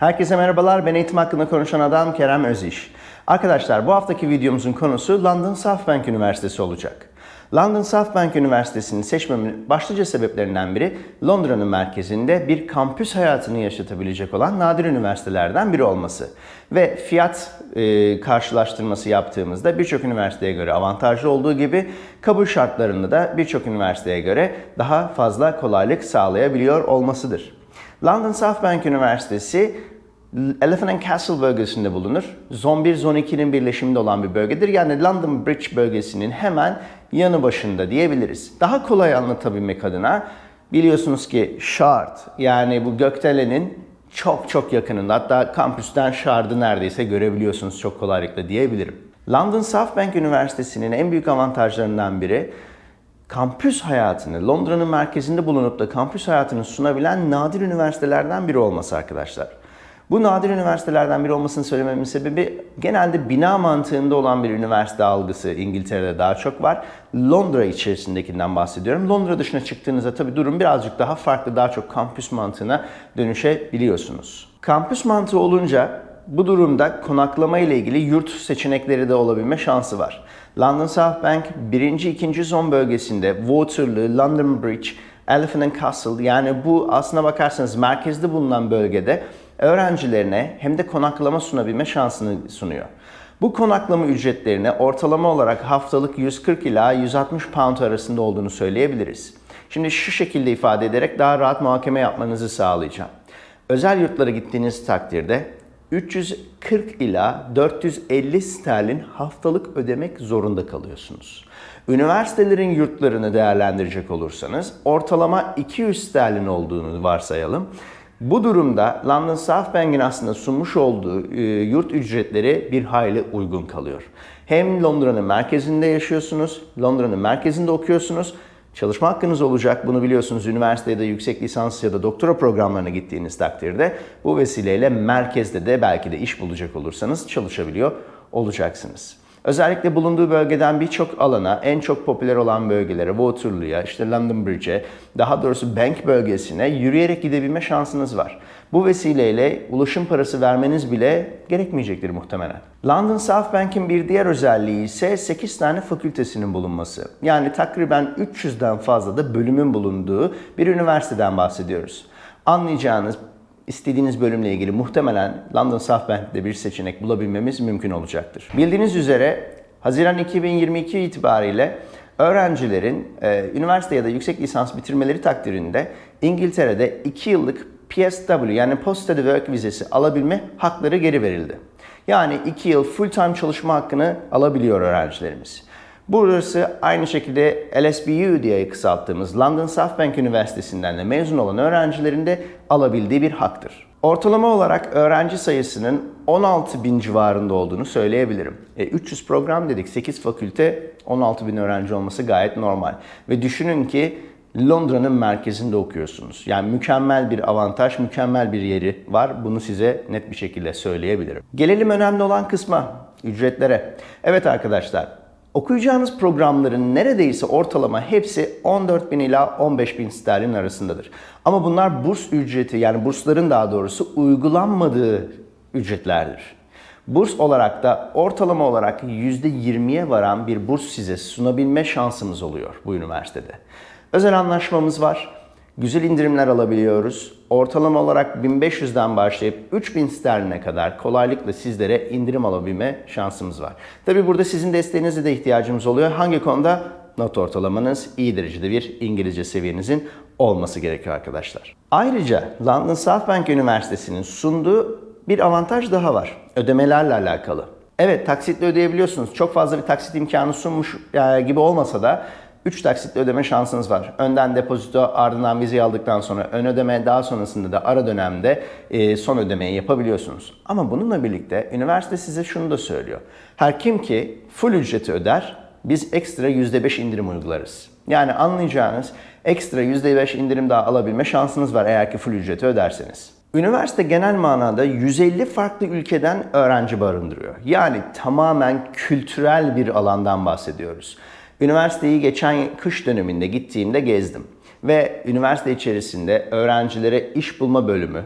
Herkese merhabalar, ben eğitim hakkında konuşan adam Kerem Öziş. Arkadaşlar bu haftaki videomuzun konusu London Southbank Üniversitesi olacak. London Southbank Üniversitesi'ni seçmemin başlıca sebeplerinden biri Londra'nın merkezinde bir kampüs hayatını yaşatabilecek olan nadir üniversitelerden biri olması. Ve fiyat e, karşılaştırması yaptığımızda birçok üniversiteye göre avantajlı olduğu gibi kabul şartlarında da birçok üniversiteye göre daha fazla kolaylık sağlayabiliyor olmasıdır. London Southbank Üniversitesi Elephant and Castle bölgesinde bulunur. Zone 1, Zone 2'nin birleşiminde olan bir bölgedir. Yani London Bridge bölgesinin hemen yanı başında diyebiliriz. Daha kolay anlatabilmek adına biliyorsunuz ki Shard yani bu Gökdelen'in çok çok yakınında hatta kampüsten Shard'ı neredeyse görebiliyorsunuz çok kolaylıkla diyebilirim. London Southbank Üniversitesi'nin en büyük avantajlarından biri kampüs hayatını, Londra'nın merkezinde bulunup da kampüs hayatını sunabilen nadir üniversitelerden biri olması arkadaşlar. Bu nadir üniversitelerden biri olmasını söylememin sebebi genelde bina mantığında olan bir üniversite algısı İngiltere'de daha çok var. Londra içerisindekinden bahsediyorum. Londra dışına çıktığınızda tabii durum birazcık daha farklı, daha çok kampüs mantığına dönüşebiliyorsunuz. Kampüs mantığı olunca bu durumda konaklama ile ilgili yurt seçenekleri de olabilme şansı var. London Southbank 1. 2. zon bölgesinde Waterloo, London Bridge, Elephant and Castle yani bu aslına bakarsanız merkezde bulunan bölgede öğrencilerine hem de konaklama sunabilme şansını sunuyor. Bu konaklama ücretlerini ortalama olarak haftalık 140 ila 160 pound arasında olduğunu söyleyebiliriz. Şimdi şu şekilde ifade ederek daha rahat muhakeme yapmanızı sağlayacağım. Özel yurtlara gittiğiniz takdirde 340 ila 450 sterlin haftalık ödemek zorunda kalıyorsunuz. Üniversitelerin yurtlarını değerlendirecek olursanız ortalama 200 sterlin olduğunu varsayalım. Bu durumda London Southbank'in aslında sunmuş olduğu e, yurt ücretleri bir hayli uygun kalıyor. Hem Londra'nın merkezinde yaşıyorsunuz, Londra'nın merkezinde okuyorsunuz, Çalışma hakkınız olacak. Bunu biliyorsunuz üniversitede de yüksek lisans ya da doktora programlarına gittiğiniz takdirde bu vesileyle merkezde de belki de iş bulacak olursanız çalışabiliyor olacaksınız. Özellikle bulunduğu bölgeden birçok alana, en çok popüler olan bölgelere, Waterloo'ya, işte London Bridge'e, daha doğrusu Bank bölgesine yürüyerek gidebilme şansınız var. Bu vesileyle ulaşım parası vermeniz bile gerekmeyecektir muhtemelen. London Southbank'in bir diğer özelliği ise 8 tane fakültesinin bulunması. Yani takriben 300'den fazla da bölümün bulunduğu bir üniversiteden bahsediyoruz. Anlayacağınız istediğiniz bölümle ilgili muhtemelen London Southbank'te bir seçenek bulabilmemiz mümkün olacaktır. Bildiğiniz üzere Haziran 2022 itibariyle öğrencilerin e, üniversite ya da yüksek lisans bitirmeleri takdirinde İngiltere'de 2 yıllık PSW yani Post Study Work vizesi alabilme hakları geri verildi. Yani 2 yıl full time çalışma hakkını alabiliyor öğrencilerimiz. Burası aynı şekilde LSBU diye kısalttığımız London Southbank Üniversitesi'nden de mezun olan öğrencilerin de alabildiği bir haktır. Ortalama olarak öğrenci sayısının 16 bin civarında olduğunu söyleyebilirim. E, 300 program dedik, 8 fakülte, 16 bin öğrenci olması gayet normal. Ve düşünün ki Londra'nın merkezinde okuyorsunuz. Yani mükemmel bir avantaj, mükemmel bir yeri var. Bunu size net bir şekilde söyleyebilirim. Gelelim önemli olan kısma, ücretlere. Evet arkadaşlar, Okuyacağınız programların neredeyse ortalama hepsi 14 bin ila 15 bin sterlin arasındadır. Ama bunlar burs ücreti yani bursların daha doğrusu uygulanmadığı ücretlerdir. Burs olarak da ortalama olarak %20'ye varan bir burs size sunabilme şansımız oluyor bu üniversitede. Özel anlaşmamız var. Güzel indirimler alabiliyoruz. Ortalama olarak 1500'den başlayıp 3000 sterline kadar kolaylıkla sizlere indirim alabilme şansımız var. Tabi burada sizin desteğinize de ihtiyacımız oluyor. Hangi konuda? Not ortalamanız iyi derecede bir İngilizce seviyenizin olması gerekiyor arkadaşlar. Ayrıca London Southbank Üniversitesi'nin sunduğu bir avantaj daha var. Ödemelerle alakalı. Evet taksitle ödeyebiliyorsunuz. Çok fazla bir taksit imkanı sunmuş e, gibi olmasa da 3 taksitle ödeme şansınız var. Önden depozito, ardından vizeyi aldıktan sonra ön ödeme, daha sonrasında da ara dönemde e, son ödemeyi yapabiliyorsunuz. Ama bununla birlikte üniversite size şunu da söylüyor. Her kim ki full ücreti öder, biz ekstra %5 indirim uygularız. Yani anlayacağınız ekstra %5 indirim daha alabilme şansınız var eğer ki full ücreti öderseniz. Üniversite genel manada 150 farklı ülkeden öğrenci barındırıyor. Yani tamamen kültürel bir alandan bahsediyoruz. Üniversiteyi geçen kış döneminde gittiğimde gezdim ve üniversite içerisinde öğrencilere iş bulma bölümü,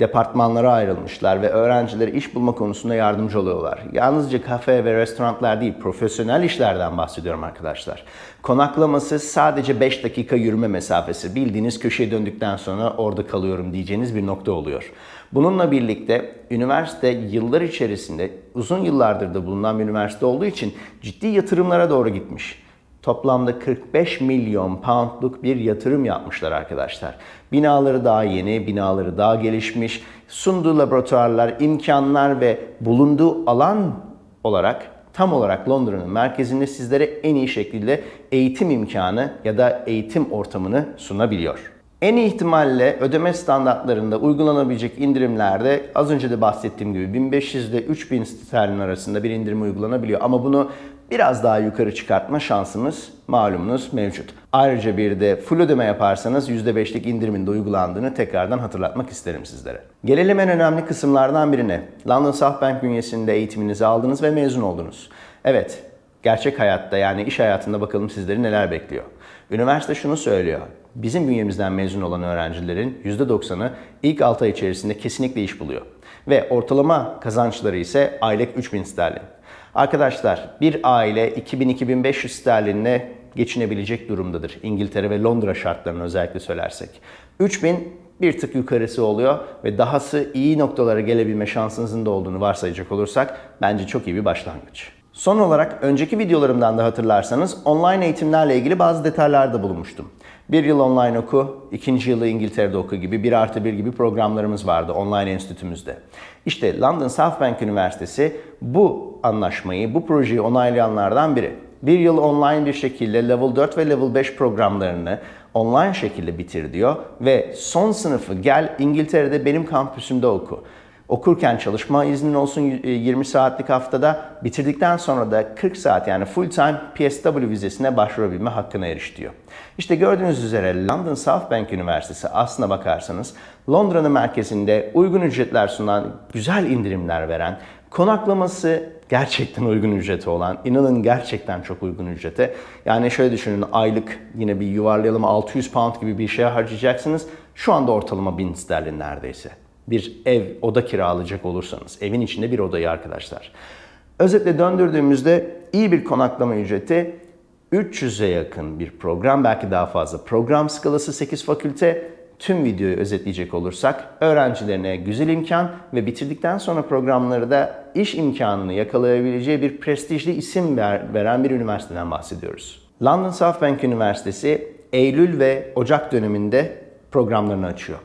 Departmanlara ayrılmışlar ve öğrencilere iş bulma konusunda yardımcı oluyorlar. Yalnızca kafe ve restoranlar değil, profesyonel işlerden bahsediyorum arkadaşlar. Konaklaması sadece 5 dakika yürüme mesafesi. Bildiğiniz köşeye döndükten sonra orada kalıyorum diyeceğiniz bir nokta oluyor. Bununla birlikte üniversite yıllar içerisinde uzun yıllardır da bulunan bir üniversite olduğu için ciddi yatırımlara doğru gitmiş. Toplamda 45 milyon poundluk bir yatırım yapmışlar arkadaşlar. Binaları daha yeni, binaları daha gelişmiş, sunduğu laboratuvarlar, imkanlar ve bulunduğu alan olarak tam olarak Londra'nın merkezinde sizlere en iyi şekilde eğitim imkanı ya da eğitim ortamını sunabiliyor. En ihtimalle ödeme standartlarında uygulanabilecek indirimlerde az önce de bahsettiğim gibi 1500 ile 3000 sterlin arasında bir indirim uygulanabiliyor. Ama bunu biraz daha yukarı çıkartma şansımız malumunuz mevcut. Ayrıca bir de full ödeme yaparsanız %5'lik indirimin de uygulandığını tekrardan hatırlatmak isterim sizlere. Gelelim en önemli kısımlardan birine. London South bünyesinde eğitiminizi aldınız ve mezun oldunuz. Evet, gerçek hayatta yani iş hayatında bakalım sizleri neler bekliyor. Üniversite şunu söylüyor. Bizim bünyemizden mezun olan öğrencilerin %90'ı ilk 6 ay içerisinde kesinlikle iş buluyor. Ve ortalama kazançları ise aylık 3000 sterlin. Arkadaşlar bir aile 2000-2500 sterlinle geçinebilecek durumdadır. İngiltere ve Londra şartlarını özellikle söylersek. 3000 bir tık yukarısı oluyor ve dahası iyi noktalara gelebilme şansınızın da olduğunu varsayacak olursak bence çok iyi bir başlangıç. Son olarak önceki videolarımdan da hatırlarsanız online eğitimlerle ilgili bazı detaylarda bulunmuştum. Bir yıl online oku, ikinci yılı İngiltere'de oku gibi bir artı bir gibi programlarımız vardı online enstitümüzde. İşte London South Bank Üniversitesi bu anlaşmayı, bu projeyi onaylayanlardan biri. Bir yıl online bir şekilde Level 4 ve Level 5 programlarını online şekilde bitir diyor ve son sınıfı gel İngiltere'de benim kampüsümde oku. Okurken çalışma iznin olsun 20 saatlik haftada, bitirdikten sonra da 40 saat yani full time PSW vizesine başvurabilme hakkına eriş diyor. İşte gördüğünüz üzere London South Bank Üniversitesi aslına bakarsanız Londra'nın merkezinde uygun ücretler sunan, güzel indirimler veren, konaklaması gerçekten uygun ücreti olan, inanın gerçekten çok uygun ücrete. Yani şöyle düşünün aylık yine bir yuvarlayalım 600 pound gibi bir şeye harcayacaksınız. Şu anda ortalama 1000 sterlin neredeyse bir ev, oda kiralayacak olursanız, evin içinde bir odayı arkadaşlar. Özetle döndürdüğümüzde iyi bir konaklama ücreti 300'e yakın bir program, belki daha fazla. Program skalası 8 fakülte, tüm videoyu özetleyecek olursak öğrencilerine güzel imkan ve bitirdikten sonra programları da iş imkanını yakalayabileceği bir prestijli isim ver, veren bir üniversiteden bahsediyoruz. London South Bank Üniversitesi Eylül ve Ocak döneminde programlarını açıyor.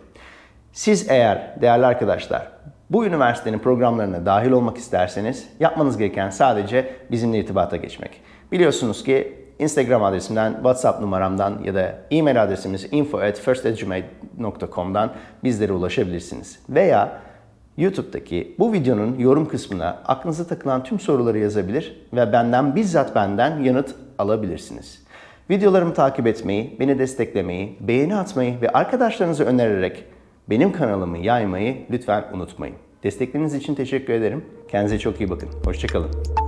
Siz eğer değerli arkadaşlar bu üniversitenin programlarına dahil olmak isterseniz yapmanız gereken sadece bizimle irtibata geçmek. Biliyorsunuz ki Instagram adresimden, WhatsApp numaramdan ya da e-mail adresimiz info@firstedumate.com'dan bizlere ulaşabilirsiniz. Veya YouTube'daki bu videonun yorum kısmına aklınıza takılan tüm soruları yazabilir ve benden bizzat benden yanıt alabilirsiniz. Videolarımı takip etmeyi, beni desteklemeyi, beğeni atmayı ve arkadaşlarınızı önererek benim kanalımı yaymayı lütfen unutmayın. Destekleriniz için teşekkür ederim. Kendinize çok iyi bakın. Hoşçakalın.